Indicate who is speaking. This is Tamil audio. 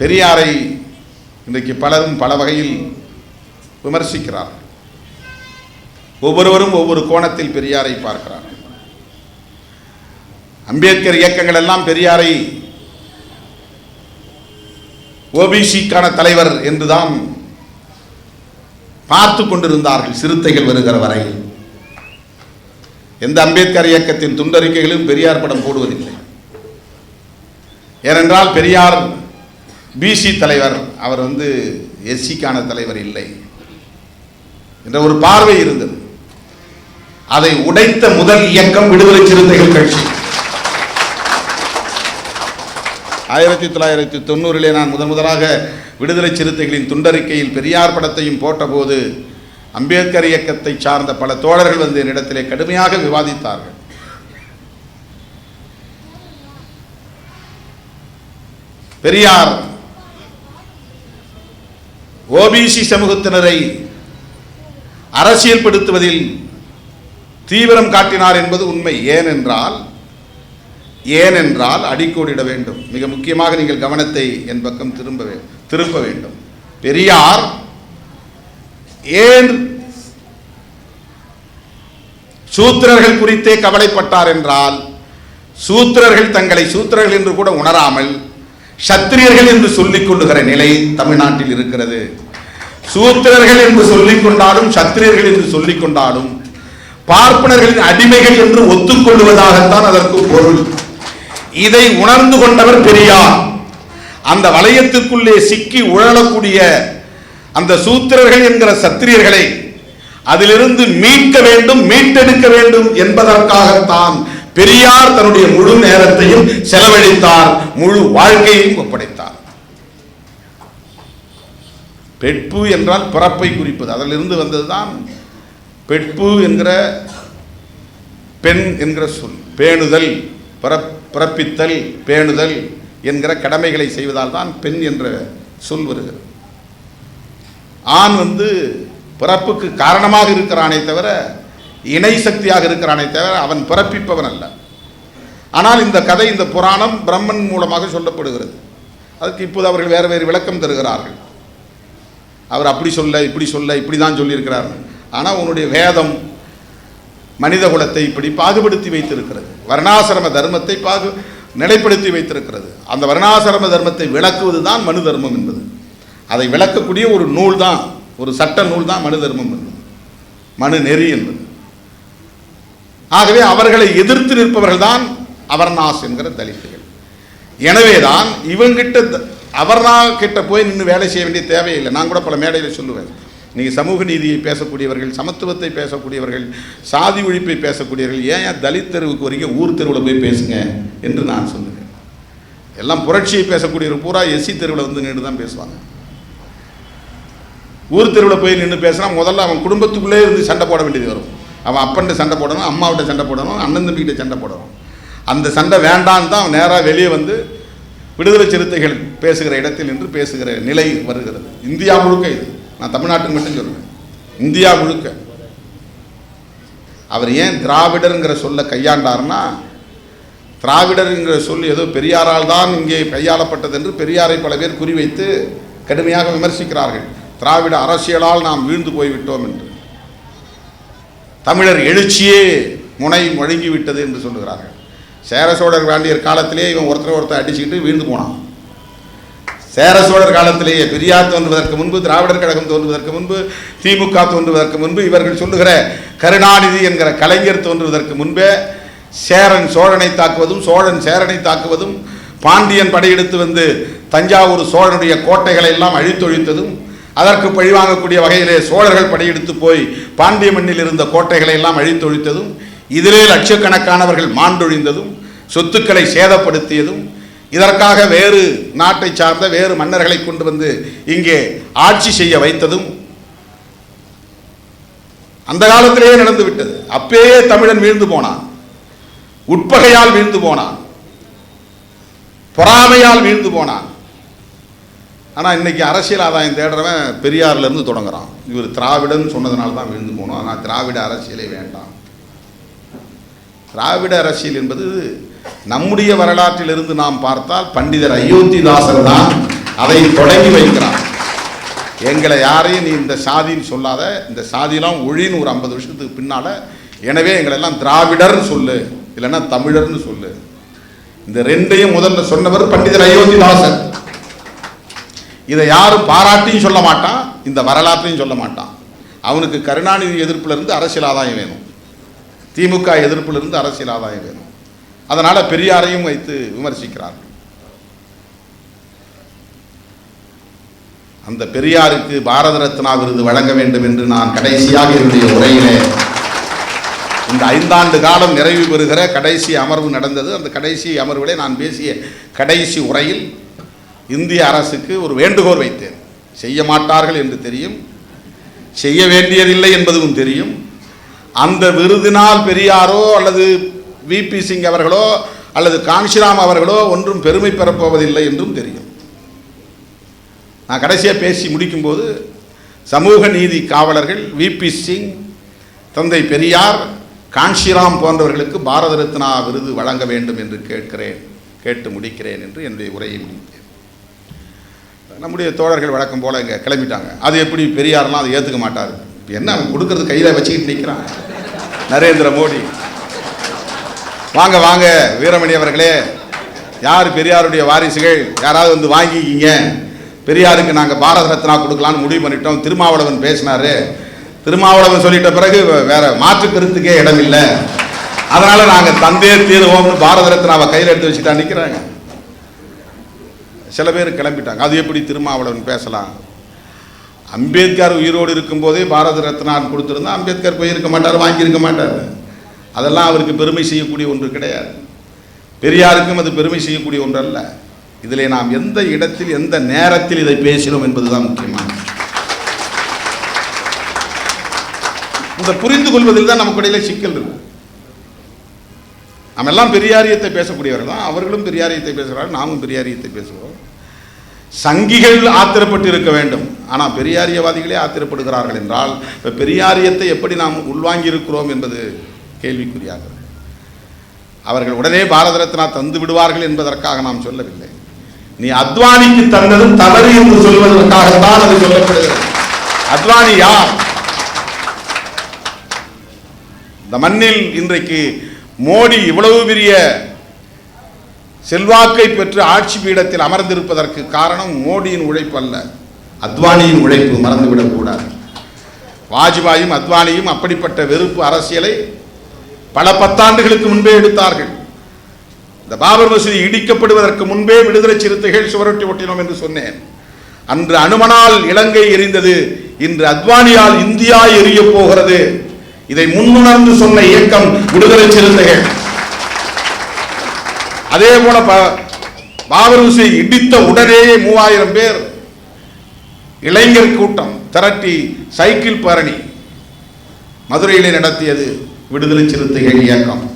Speaker 1: பெரியாரை இன்றைக்கு பலரும் பல வகையில் விமர்சிக்கிறார்கள் ஒவ்வொருவரும் ஒவ்வொரு கோணத்தில் பெரியாரை பார்க்கிறார்கள் அம்பேத்கர் இயக்கங்கள் எல்லாம் பெரியாரை ஓபிசிக்கான தலைவர் என்றுதான் பார்த்து கொண்டிருந்தார்கள் சிறுத்தைகள் வருகிற வரையில். எந்த அம்பேத்கர் இயக்கத்தின் துண்டறிக்கைகளும் பெரியார் படம் போடுவதில்லை. ஏனென்றால் பெரியார் பிசி தலைவர் அவர் வந்து எஸ்சிக்கான தலைவர் இல்லை என்ற ஒரு பார்வை இருந்தது. அதை உடைத்த முதல் இயக்கம் விடுதலை சிறுத்தைகள் கட்சி. ஆயிரத்தி தொள்ளாயிரத்தி தொண்ணூறிலே நான் முதன் முதலாக விடுதலை சிறுத்தைகளின் துண்டறிக்கையில் பெரியார் படத்தையும் போட்டபோது அம்பேத்கர் இயக்கத்தை சார்ந்த பல தோழர்கள் வந்து என்னிடத்திலே கடுமையாக விவாதித்தார்கள். பெரியார் ஓபிசி சமூகத்தினரை அரசியல்படுத்துவதில் தீவிரம் காட்டினார் என்பது உண்மை. ஏனென்றால் ஏனென்றால் அடிக்கோடிட வேண்டும். மிக முக்கியமாக நீங்கள் கவனத்தை என் பக்கம் திரும்ப திரும்ப வேண்டும். பெரியார் ஏன் சூத்திரர்கள் குறித்தே கவலைப்பட்டார் என்றால் சூத்திரர்கள் தங்களை சூத்திரர்கள் என்று கூட உணராமல் சத்திரியர்கள் என்று சொல்லிக் கொள்ளுகிற நிலை தமிழ்நாட்டில் இருக்கிறது. சூத்திரர்கள் என்று சொல்லிக் கொண்டாலும் சத்திரியர்கள் என்று சொல்லிக் கொண்டாலும் பார்ப்பனர்களின் அடிமைகள் என்று ஒத்துக்கொள்வதாகத்தான் அதற்கு பொருள். இதை உணர்ந்து கொண்டவர் பெரியார். அந்த வளையத்துக்குள்ளே சிக்கி உழலக்கூடிய அந்த சூத்திரர்கள் என்கிற சத்திரியர்களை அதிலிருந்து மீட்க வேண்டும் மீட்டெடுக்க வேண்டும் என்பதற்காகத்தான் பெரியார் தன்னுடைய முழு நேரத்தையும் செலவழித்தார் முழு வாழ்க்கையையும் ஒப்படைத்தார். பெட்பு என்றால் பிறப்பை குறிப்பது. அதிலிருந்து வந்ததுதான் பெட்பு என்கிற பெண் என்கிற சொல். பேணுதல் பிறப்- பிறப்பித்தல் பேணுதல் என்கிற கடமைகளை செய்வதால் தான் பெண் என்ற சொல் வருகிறது. ஆண் வந்து பிறப்புக்கு காரணமாக இருக்கிறானே தவிர இணை சக்தியாக இருக்கிறானே தவிர அவன் பிறப்பிப்பவன் அல்ல. ஆனால் இந்த கதை இந்த புராணம் பிரம்மன் மூலமாக சொல்லப்படுகிறது. அதுக்கு இப்போது அவர்கள் வேறு வேறு விளக்கம் தருகிறார்கள். அவர் அப்படி சொல்ல இப்படி சொல்ல இப்படி தான் சொல்லியிருக்கிறார். ஆனால் உன்னுடைய வேதம் மனித குலத்தை இப்படி பாகுபடுத்தி வைத்திருக்கிறது. வர்ணாசிரம தர்மத்தை பாகு நிலைப்படுத்தி வைத்திருக்கிறது. அந்த வர்ணாசிரம தர்மத்தை விளக்குவது தான் மனு தர்மம் என்பது. அதை விளக்கக்கூடிய ஒரு நூல் தான் ஒரு சட்ட நூல் தான் மனு தர்மம் என்பது. மனு நெறி என்பது. ஆகவே அவர்களை எதிர்த்து நிற்பவர்கள் தான் அவர்நாஸ் என்கிற தலித்துகள். எனவேதான் இவங்கிட்ட த- அவர்னா கிட்ட போய் நின்று வேலை செய்ய வேண்டிய தேவையில்லை. நான் கூட பல மேடையில் சொல்லுவேன். நீங்கள் சமூக நீதியை பேசக்கூடியவர்கள் சமத்துவத்தை பேசக்கூடியவர்கள் சாதி ஒழிப்பை பேசக்கூடியவர்கள் ஏன் ஏன் தலித் தெருவுக்கு வரைக்கும் ஊர் தெருவில் போய் பேசுங்க என்று நான் சொல்லுவேன். எல்லாம் புரட்சியை பேசக்கூடியவர் பூரா எஸ்சி தெருவில் வந்து நின்று தான் பேசுவாங்க. ஊர் தெருவில் போய் நின்று பேசினா முதல்ல அவன் குடும்பத்துக்குள்ளே இருந்து சண்டை போட வேண்டியது வரும். அவன் அப்பன்ட்ட சண்டை போடணும் அம்மாவிட்ட சண்டை போடணும் அண்ணன் தம்பிக்கிட்ட சண்டை போடணும். அந்த சண்டை வேண்டான்னு தான் அவன் நேராக வெளியே வந்து விடுதலை சிறுத்தைகள் பேசுகிற இடத்தில் நின்று பேசுகிற நிலை வருகிறது. இந்தியா முழுக்க இது. நான் தமிழ்நாட்டுக்கு மட்டும் சொல்லுவேன் இந்தியா முழுக்க. அவர் ஏன் திராவிடருங்கிற சொல்ல கையாண்டார்னா திராவிடருங்கிற சொல் ஏதோ பெரியாரால் தான் இங்கே கையாளப்பட்டது என்று பெரியாரை பல பேர் குறிவைத்து கடுமையாக விமர்சிக்கிறார்கள். திராவிட அரசியலால் நாம் வீழ்ந்து போய்விட்டோம் என்று. தமிழர் எழுச்சியே முனை முழங்கிவிட்டது என்று சொல்லுகிறார்கள். சேர சோழர் வேண்டியர் காலத்திலே இவன் ஒருத்தர் ஒருத்தர் அடிச்சுக்கிட்டு வீழ்ந்து போனான். சேர சோழர் காலத்திலேயே பெரியார் தோன்றுவதற்கு முன்பு திராவிடர் கழகம் தோன்றுவதற்கு முன்பு திமுக தோன்றுவதற்கு முன்பு இவர்கள் சொல்லுகிற கருணாநிதி என்கிற கலைஞர் தோன்றுவதற்கு முன்பே சேரன் சோழனை தாக்குவதும் சோழன் சேரனை தாக்குவதும் பாண்டியன் படையெடுத்து வந்து தஞ்சாவூர் சோழனுடைய கோட்டைகளை எல்லாம் அழித்தொழித்ததும் அதற்கு பழிவாங்கக்கூடிய வகையிலே சோழர்கள் படையெடுத்து போய் பாண்டிய மண்ணில் இருந்த கோட்டைகளை எல்லாம் அழித்தொழித்ததும் இதிலே லட்சக்கணக்கானவர்கள் மாண்டொழிந்ததும் சொத்துக்களை சேதப்படுத்தியதும் இதற்காக வேறு நாட்டை சார்ந்த வேறு மன்னர்களை கொண்டு வந்து இங்கே ஆட்சி செய்ய வைத்ததும் அந்த காலத்திலேயே நடந்து விட்டது அப்பயே தமிழன் வீழ்ந்து போனான். உட்பகையால் வீழ்ந்து போனான். பொறாமையால் வீழ்ந்து போனான். ஆனால் இன்னைக்கு அரசியல் ஆதாயம் தேடுறவன் பெரியார்ல இருந்து தொடங்குறான். இவர் திராவிடன் சொன்னதுனால தான் விழுந்து போனோம். ஆனால் திராவிட அரசியலே வேண்டாம். திராவிட அரசியல் என்பது நம்முடைய வரலாற்றிலிருந்து நாம் பார்த்தால் பண்டிதர் அயோத்திதாசர் தான் அதை தொடங்கி வைக்கிறான் எங்களை யாரையும் நீ இந்த சாதின்னு சொல்லாத. இந்த சாதியெல்லாம் ஒழின்னு ஒரு ஐம்பது வருஷத்துக்கு பின்னால் எனவே எங்களை எல்லாம் திராவிடர்னு சொல்லு இல்லைன்னா தமிழர்னு சொல்லு. இந்த ரெண்டையும் முதல்ல சொன்னவர் பண்டிதர் அயோத்திதாசன் இதை யாரும் பாராட்டியும் சொல்ல மாட்டான் இந்த வரலாற்றையும் சொல்ல மாட்டான். அவனுக்கு கருணாநிதி எதிர்ப்பிலிருந்து அரசியல் ஆதாயம் வேணும். திமுக எதிர்ப்பிலிருந்து அரசியல் ஆதாயம் வேணும். அதனால் பெரியாரையும் வைத்து விமர்சிக்கிறார்கள். அந்த பெரியாருக்கு பாரத ரத்னா விருது வழங்க வேண்டும் என்று நான் கடைசியாக என்னுடைய உரையிலே இந்த ஐந்தாண்டு காலம் நிறைவு பெறுகிற கடைசி அமர்வு நடந்தது. அந்த கடைசி அமர்விலே நான் பேசிய கடைசி உரையில் இந்திய அரசுக்கு ஒரு வேண்டுகோள் வைத்தேன். செய்ய மாட்டார்கள் என்று தெரியும். செய்ய வேண்டியதில்லை என்பதும் தெரியும். அந்த விருதினால் பெரியாரோ அல்லது விபி சிங் அவர்களோ அல்லது காஞ்சிராம் அவர்களோ ஒன்றும் பெருமை பெறப்போவதில்லை என்றும் தெரியும். நான் கடைசியாக பேசி முடிக்கும்போது சமூக நீதி காவலர்கள் விபி சிங் தந்தை பெரியார் காஞ்சிராம் போன்றவர்களுக்கு பாரத ரத்னா விருது வழங்க வேண்டும் என்று கேட்கிறேன் கேட்டு முடிக்கிறேன் என்று என்னுடைய உரையை முடித்தேன். நம்முடைய தோழர்கள் வழக்கம் போல இங்கே கிளம்பிட்டாங்க. அது எப்படி பெரியாரெலாம் அதை ஏற்றுக்க மாட்டார்? என்ன அவன் கொடுக்கறது கையில் வச்சுக்கிட்டு நிற்கிறான் நரேந்திர மோடி. வாங்க வாங்க வீரமணி அவர்களே. யார் பெரியாருடைய வாரிசுகள்? யாராவது வந்து வாங்கிக்கிங்க. பெரியாருக்கு நாங்கள் பாரத ரத்னா கொடுக்கலான்னு முடிவு பண்ணிட்டோம். திருமாவளவன் பேசினாரு. திருமாவளவன் சொல்லிட்ட பிறகு வேற மாற்று கருத்துக்கே இடம் இல்லை. அதனால நாங்கள் தந்தே தீருவோம்னு பாரத ரத்னாவை கையில் எடுத்து வச்சுட்டா நிற்கிறாங்க சில பேர் கிளம்பிட்டாங்க. அது எப்படி திருமாவளவன் பேசலாம்? அம்பேத்கர் உயிரோடு இருக்கும்போதே பாரத ரத்னா கொடுத்துருந்தா அம்பேத்கர் போயிருக்க மாட்டார் வாங்கியிருக்க மாட்டார். அதெல்லாம் அவருக்கு பெருமை செய்யக்கூடிய ஒன்று கிடையாது. பெரியாருக்கும் அது பெருமை செய்யக்கூடிய ஒன்று அல்ல நாம் எந்த இடத்தில் எந்த நேரத்தில் இதை பேசினோம் என்பதுதான் முக்கியமானது. இந்த புரிந்து கொள்வதில் தான் நமக்கு இடையில சிக்கல் இருக்கு. நம்ம எல்லாம் பெரியாரியத்தை பேசக்கூடியவர்கள் தான். அவர்களும் பெரியாரியத்தை பேசுகிறார்கள் நாமும் பெரியாரியத்தை பேசுகிறோம் சங்கிகள் ஆத்திரப்பட்டு இருக்க வேண்டும். ஆனால் பெரியாரியவாதிகளே ஆத்திரப்படுகிறார்கள் என்றால் இப்போ பெரியாரியத்தை எப்படி நாம் உள்வாங்கி இருக்கிறோம் என்பது கேள்விக்குறியாகிறது அவர்கள் உடனே பாரத ரத்னா தந்து விடுவார்கள் என்பதற்காக நாம் சொல்லவில்லை. நீ அத்வானிக்கு தந்ததும் தவறு என்று சொல்வதற்காகத்தான் அது சொல்லப்படுகிறது. அத்வானி யார்? இந்த மண்ணில் இன்றைக்கு மோடி இவ்வளவு பெரிய செல்வாக்கை பெற்று ஆட்சி பீடத்தில் அமர்ந்திருப்பதற்கு காரணம் மோடியின் உழைப்பு அல்ல அத்வானியின் உழைப்பு மறந்துவிடக்கூடாது வாஜ்பாயும் அத்வானியும் அப்படிப்பட்ட வெறுப்பு அரசியலை பல பத்தாண்டுகளுக்கு முன்பே எடுத்தார்கள். இந்த பாபர் மசூதி இடிக்கப்படுவதற்கு முன்பே விடுதலை சிறுத்தைகள் சுவரொட்டி ஒட்டினோம் என்று சொன்னேன். அன்று அனுமனால் இலங்கை எரிந்தது இன்று அத்வானியால் இந்தியா எரிய போகிறது. இதை முன்னுணர்ந்து சொன்ன இயக்கம் விடுதலை சிறுத்தைகள். அதே போல ப- பாபர் இடித்த உடனேயே மூவாயிரம் பேர் இளைஞர் கூட்டம் திரட்டி சைக்கிள் பேரணி மதுரையிலே நடத்தியது விடுதலை சிறுத்தைகள் இயக்கம்.